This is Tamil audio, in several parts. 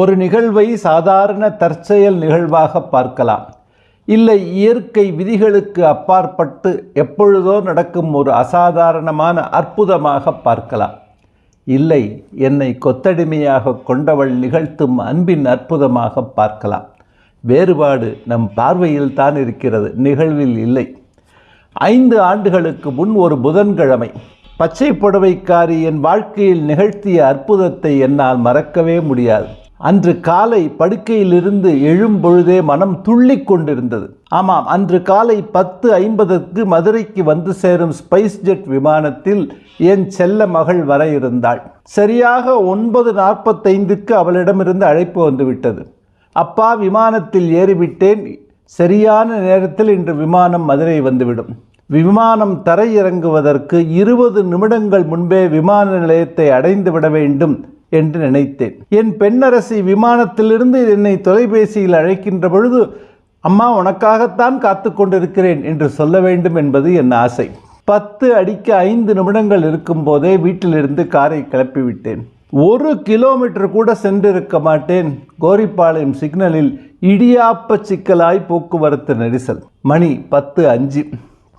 ஒரு நிகழ்வை சாதாரண தற்செயல் நிகழ்வாக பார்க்கலாம். இல்லை இயற்கை விதிகளுக்கு அப்பாற்பட்டு எப்பொழுதோ நடக்கும் ஒரு அசாதாரணமான அற்புதமாக பார்க்கலாம். இல்லை என்னை கொத்தடிமையாக கொண்டவள் நிகழ்த்தும் அன்பின் அற்புதமாக பார்க்கலாம். வேறுபாடு நம் பார்வையில் தான் இருக்கிறது நிகழ்வில் இல்லை. ஐந்து ஆண்டுகளுக்கு முன் ஒரு புதன்கிழமை பச்சை புடவைக்காரி என் வாழ்க்கையில் நிகழ்த்திய அற்புதத்தை என்னால் மறக்கவே முடியாது. அன்று காலை படுக்கையிலிருந்து எழும்பொழுதே மனம் துள்ளி கொண்டிருந்தது. ஆமாம் அன்று காலை பத்து ஐம்பதற்கு மதுரைக்கு வந்து சேரும் ஸ்பைஸ் ஜெட் விமானத்தில் என் செல்ல மகள் வர இருந்தாள். சரியாக ஒன்பது நாற்பத்தைந்துக்கு அவளிடமிருந்து அழைப்பு வந்துவிட்டது. அப்பா விமானத்தில் ஏறிவிட்டேன். சரியான நேரத்தில் இன்று விமானம் மதுரை வந்துவிடும். விமானம் தரையிறங்குவதற்கு இருபது நிமிடங்கள் முன்பே விமான நிலையத்தை அடைந்து விட வேண்டும். என்று நினைத்தேன். என் பெண்ணரசி விமானத்திலிருந்து என்னை தொலைபேசியில் அழைக்கின்ற பொழுது அம்மா உனக்காகத்தான் காத்து கொண்டிருக்கிறேன் என்று சொல்ல வேண்டும் என்பது என் ஆசை. பத்து அடிக்க ஐந்து நிமிடங்கள் இருக்கும்போதே வீட்டிலிருந்து காரை கிளப்பிவிட்டேன். ஒரு கிலோமீட்டர் கூட சென்றிருக்க மாட்டேன். கோரிப்பாளையம் சிக்னலில் இடியாப்ப சிக்கலாய் போக்குவரத்து நெரிசல். மணி பத்து அஞ்சு.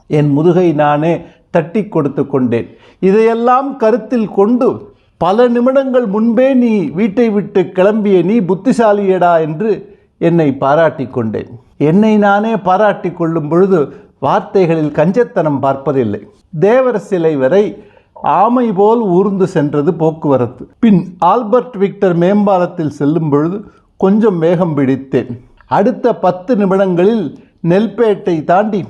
என் முதுகை நானே தட்டி கொடுத்து கொண்டேன். இதையெல்லாம் கருத்தில் கொண்டு பல நிமிடங்கள் முன்பே நீ வீட்டை விட்டு கிளம்பிய நீ புத்திசாலியடா என்று என்னை பாராட்டி கொண்டேன். என்னை நானே பாராட்டி கொள்ளும் பொழுது வார்த்தைகளில் கஞ்சத்தனம் பார்ப்பதில்லை. தேவர் சிலை வரை ஆமை போல் ஊர்ந்து சென்றது போக்குவரத்து. பின் ஆல்பர்ட் விக்டர் மேம்பாலத்தில் செல்லும் பொழுது கொஞ்சம் வேகம் பிடித்தேன். அடுத்த பத்து நிமிடங்களில் நெல்பேட்டை தாண்டி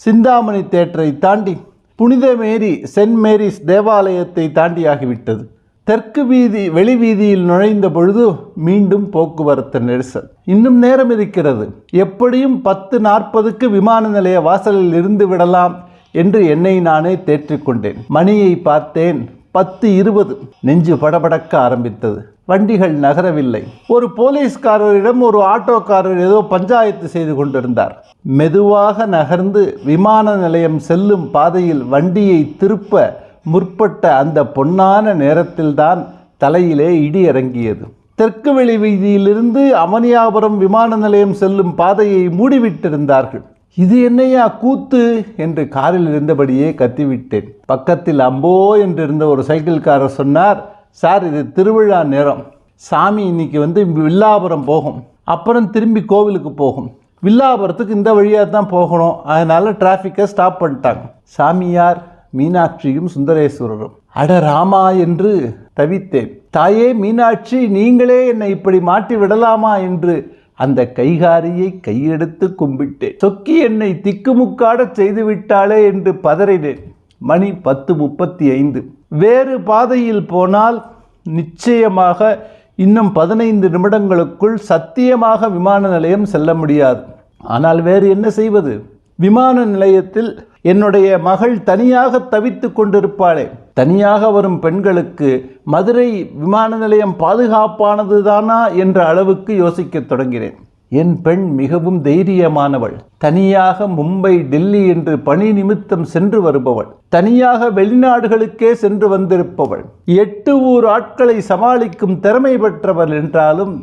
சிந்தாமணி தேட்டரை தாண்டி புனித மேரி சென்ட் மேரிஸ் தேவாலயத்தை தாண்டியாகிவிட்டது. தெற்கு வீதி வெளி வீதியில் நுழைந்த பொழுது மீண்டும் போக்குவரத்து நெரிசல். இன்னும் நேரம் இருக்கிறது. எப்படியும் பத்து நாற்பதுக்கு விமான நிலைய வாசலில் இருந்து விடலாம் என்று என்னை நானே தேற்றிக்கொண்டேன் மணியை பார்த்தேன். பத்து இருபது. நெஞ்சு படபடக்க ஆரம்பித்தது. வண்டிகள் நகரவில்லை. ஒரு போலீஸ்காரரிடம் ஒரு ஆட்டோக்காரர் ஏதோ பஞ்சாயத்து செய்து கொண்டிருந்தார். மெதுவாக நகர்ந்து விமான நிலையம் செல்லும் பாதையில் வண்டியை திருப்ப முற்பட்ட அந்த பொன்னான நேரத்தில்தான் தலையிலே இடி இறங்கியது. தெற்கு வெளி வீதியிலிருந்து அமனியாபுரம் விமான நிலையம் செல்லும் பாதையை மூடிவிட்டிருந்தார்கள். இது என்னையா கூத்து? என்று காரில் இருந்தபடியே கத்திவிட்டேன். பக்கத்தில் அம்போ என்று இருந்த ஒரு சைக்கிள்காரர் சொன்னார் சார் இது திருவிழா நேரம். சாமி இன்னைக்கு வந்து வில்லாபுரம் போகும். அப்புறம் திரும்பி கோவிலுக்கு போகும். வில்லாபுரத்துக்கு இந்த வழியாக தான் போகணும். அதனால் டிராஃபிக்கை ஸ்டாப் பண்ணிட்டாங்க. சாமியார் மீனாட்சியும் சுந்தரேஸ்வரரும். அட ராமா என்று தவித்தேன். தாயே மீனாட்சி நீங்களே என்னை இப்படி மாட்டி விடலாமா என்று அந்த கைகாரியை கையெடுத்து கும்பிட்டேன். சொக்கி என்னை திக்குமுக்காடச் செய்து விட்டாளே என்று பதறினேன். மணி பத்து முப்பத்தி ஐந்து வேறு பாதையில் போனால் நிச்சயமாக இன்னும் பதினைந்து நிமிடங்களுக்குள் சத்தியமாக விமான நிலையம் செல்ல முடியாது. ஆனால் வேறு என்ன செய்வது? விமான நிலையத்தில் என்னுடைய மகள் தனியாக தவித்து கொண்டிருப்பாளே. தனியாக வரும் பெண்களுக்கு மதுரை விமான நிலையம் பாதுகாப்பானது தானா என்ற அளவுக்கு யோசிக்கத் தொடங்கினேன். என் பெண் மிகவும் தைரியமானவள். தனியாக மும்பை டெல்லி என்று பணி நிமித்தம் சென்று வருபவள். தனியாக வெளிநாடுகளுக்கே சென்று வந்திருப்பவள். எட்டு ஊர் ஆட்களை சமாளிக்கும் திறமை பெற்றவள் என்றாலும்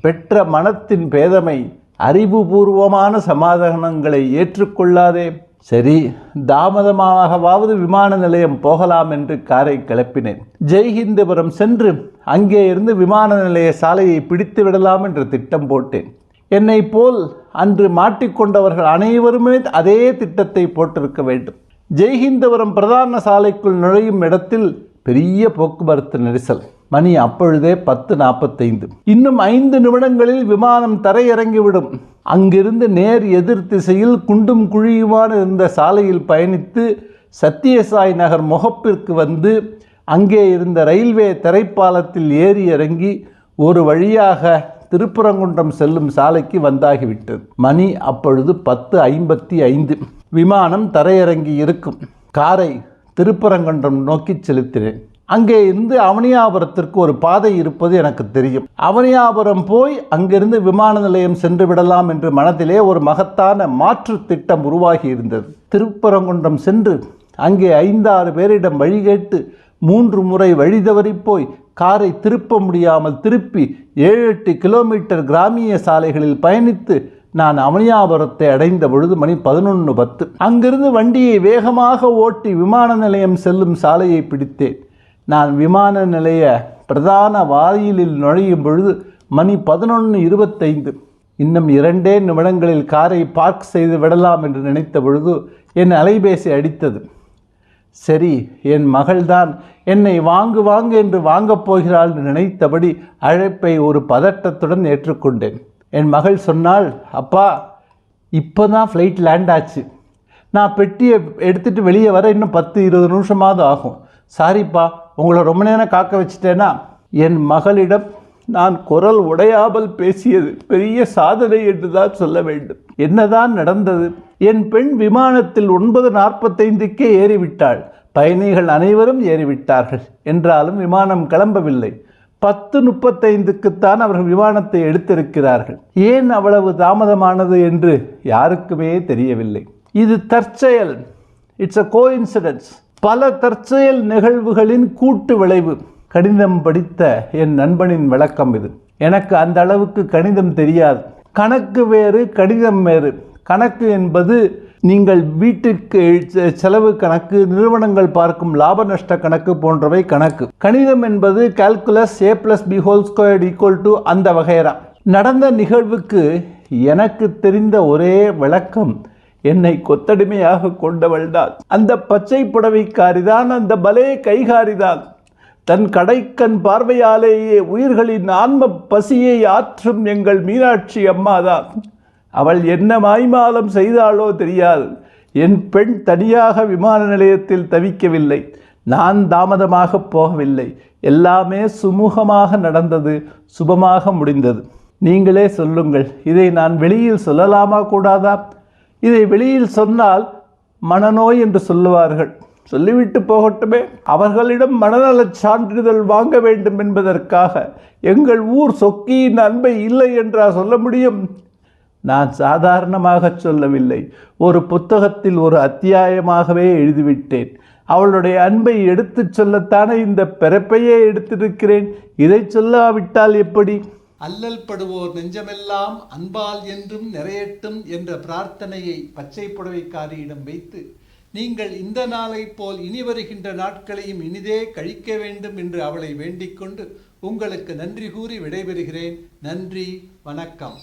பெற்ற மனத்தின் பேதமை அறிவுபூர்வமான சமாதானங்களை ஏற்றுக்கொள்ளாதே. சரி தாமதமாகவாவது விமான நிலையம் போகலாம் என்று காரை கிளப்பினேன். ஜெய்ஹிந்தபுரம் சென்று அங்கே இருந்து விமான நிலைய சாலையை பிடித்து விடலாம் என்று திட்டம் போட்டேன். என்னை போல் அன்று மாட்டிக்கொண்டவர்கள் அனைவருமே அதே திட்டத்தை போட்டிருக்க வேண்டும். ஜெய்ஹிந்தபுரம் பிரதான சாலைக்குள் நுழையும் இடத்தில் பெரிய போக்குவரத்து நெரிசல். மணி அப்பொழுதே பத்து நாற்பத்தைந்து இன்னும் ஐந்து நிமிடங்களில் விமானம் தரையிறங்கிவிடும். அங்கிருந்து நேர் எதிர் திசையில் குண்டும் குழியுமான இருந்த சாலையில் பயணித்து சத்தியசாய் நகர் முகப்பிற்கு வந்து அங்கே இருந்த ரயில்வே திரைப்பாலத்தில் ஏறி இறங்கி ஒரு வழியாக திருப்பரங்குன்றம் செல்லும் சாலைக்கு வந்தாகிவிட்டது. மணி அப்பொழுது பத்து ஐம்பத்தி ஐந்து. விமானம் தரையிறங்கி இருக்கும். காரை திருப்பரங்குன்றம் நோக்கி செலுத்தினேன். அங்கே இருந்து அவனியாபுரத்திற்கு ஒரு பாதை இருப்பது எனக்கு தெரியும். அவனியாபுரம் போய் அங்கிருந்து விமான நிலையம் சென்று விடலாம் என்று மனதிலே ஒரு மகத்தான மாற்று திட்டம் உருவாகி இருந்தது. திருப்பரங்குன்றம் சென்று அங்கே ஐந்தாறு பேரிடம் வழி கேட்டு மூன்று முறை வழி தவறி போய் காரை திருப்ப முடியாமல் திருப்பி ஏழு எட்டு கிலோமீட்டர் கிராமிய சாலைகளில் பயணித்து நான் அமனியாபுரத்தை அடைந்த பொழுது மணி பதினொன்று பத்து. அங்கிருந்து வண்டியை வேகமாக ஓட்டி விமான நிலையம் செல்லும் சாலையை பிடித்தேன். நான் விமான நிலைய பிரதான வாயிலில் நுழையும் பொழுது மணி பதினொன்று இருபத்தைந்து. இன்னும் இரண்டே நிமிடங்களில் காரை பார்க் செய்து விடலாம் என்று நினைத்த பொழுது என் அலைபேசி அடித்தது. சரி என் மகள்தான் என்னை வாங்கு வாங்கு என்று வாங்கப் போகிறாள் என்று நினைத்தபடி அழைப்பை ஒரு பதட்டத்துடன் ஏற்றுக்கொண்டேன். என் மகள் சொன்னாள் அப்பா இப்போ தான் ஃப்ளைட் லேண்ட் ஆச்சு. நான் பெட்டியை எடுத்துகிட்டு வெளியே வர இன்னும் பத்து இருபது நிமிஷமாவது ஆகும். சாரிப்பா உங்களை ரொம்ப நேரம் காக்க வச்சிட்டேன்னா என் மகளிடம் நான் குரல் உடையாமல் பேசியது பெரிய சாதனை என்று தான் சொல்ல வேண்டும். என்னதான் நடந்தது? என் பெண் விமானத்தில் ஒன்பது நாற்பத்தைந்துக்கே ஏறிவிட்டாள். பயணிகள் அனைவரும் ஏறிவிட்டார்கள். என்றாலும் விமானம் கிளம்பவில்லை. பத்து முப்பத்தைந்துக்குத்தான் அவர்கள் விமானத்தை எடுத்திருக்கிறார்கள். ஏன் அவ்வளவு தாமதமானது என்று யாருக்குமே தெரியவில்லை. இது தற்செயல். இட்ஸ் அ கோஇன்சிடென்ஸ் பல தற்செயல் நிகழ்வுகளின் கூட்டு விளைவு. கணிதம் படித்த என் நண்பனின் விளக்கம் இது. எனக்கு அந்த அளவுக்கு கணிதம் தெரியாது. கணக்கு வேறு கணிதம் வேறு. கணக்கு என்பது நீங்கள் வீட்டுக்கு செ- செலவு கணக்கு நிறுவனங்கள் பார்க்கும் லாப நஷ்ட கணக்கு போன்றவை கணக்கு. கணிதம் என்பது calculus A plus B whole squared equal to அந்த வகையரா நடந்த நிகழ்வுக்கு எனக்கு தெரிந்த ஒரே விளக்கம் என்னை கொத்தடிமையாக கொண்டவள்தான் அந்த பச்சை புடவைக்காரிதான் அந்த பலே கைகாரிதான் தன். கடைக்கண் பார்வையாலேயே உயிர்களின் ஆன்ம பசியை ஆற்றும் எங்கள் மீனாட்சி அம்மாதான் அவள் என்ன மாய்மாலம் செய்தாளோ தெரியாது என் பெண் தனியாக விமான நிலையத்தில் தவிக்கவில்லை. நான் தாமதமாக போகவில்லை. எல்லாமே சுமூகமாக நடந்தது சுபமாக முடிந்தது. நீங்களே சொல்லுங்கள் இதை நான் வெளியில் சொல்லலாமா கூடாதா? இதை வெளியில் சொன்னால் மனநோய் என்று சொல்லுவார்கள். சொல்லிவிட்டு போகட்டுமே. அவர்களிடம் மனநலச் சான்றிதழ் வாங்க வேண்டும் என்பதற்காக எங்கள் ஊர் சொக்கியின் அன்பை இல்லை என்றா சொல்ல முடியும்? நான் சாதாரணமாக சொல்லவில்லை. ஒரு புத்தகத்தில் ஒரு அத்தியாயமாகவே எழுதிவிட்டேன். அவளுடைய அன்பை எடுத்துச் சொல்லத்தானே இந்த பிறப்பையே எடுத்திருக்கிறேன். இதை சொல்லாவிட்டால் எப்படி? அல்லல் படுவோர் நெஞ்சமெல்லாம் அன்பால் என்றும் நிறையட்டும் என்ற பிரார்த்தனையை பச்சை புடவைக்காரியிடம் வைத்து நீங்கள் இந்த நாளைப் போல் இனி வருகின்ற நாட்களையும் இனிதே கழிக்க வேண்டும் என்று அவளை வேண்டிக் கொண்டு உங்களுக்கு நன்றி கூறி விடைபெறுகிறேன். நன்றி வணக்கம்.